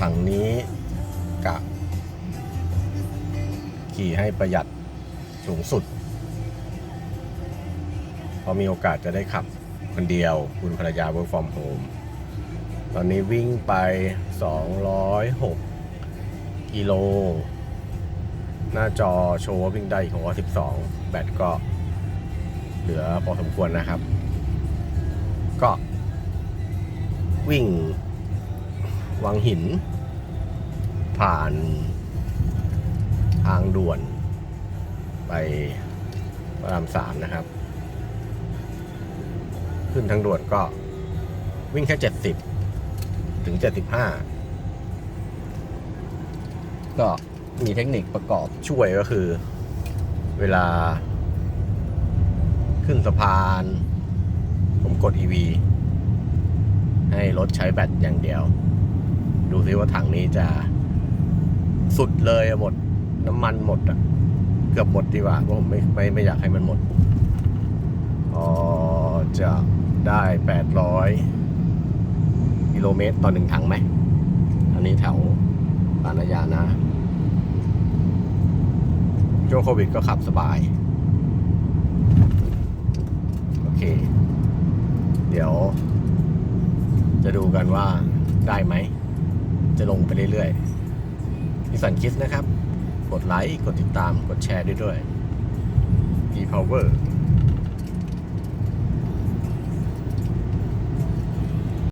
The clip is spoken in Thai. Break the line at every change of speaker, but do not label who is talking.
ถังนี้กะขี่ให้ประหยัดสูงสุด พอมีโอกาสจะได้ขับคนเดียวคุณภรรยา work from home ตอนนี้วิ่งไป 206 กิโล หน้าจอโชว์วิ่งได้อีก612 แบตก็เหลือพอสมควรนะครับ ก็วิ่ง วังหิน ผ่านทางด่วน ไปพระรามสามนะครับ ขึ้นทางด่วนก็วิ่งแค่70ถึง75ก็มีเทคนิคประกอบช่วยก็คือ เวลา ขึ้นสะพาน ผมกด EV ให้รถใช้แบตอย่างเดียว ดูซิว่าถังนี้จะสุดเลยหมด น้ำมันหมดอะเกือบหมดดีกว่าเพราะผมไม่ไม่ไม่อยากให้มันหมดพอจะได้800กิโลเมตรต่อหนึ่งถังไหม อันนี้แถวปานายานะช่วงโควิดก็ขับสบาย โอเค เดี๋ยว จะดูกันว่าได้ไหม จะลงไปเรื่อยๆนิสันคิสนะครับ กดไลค์ กดติดตาม กดแชร์ด้วยด้วย e power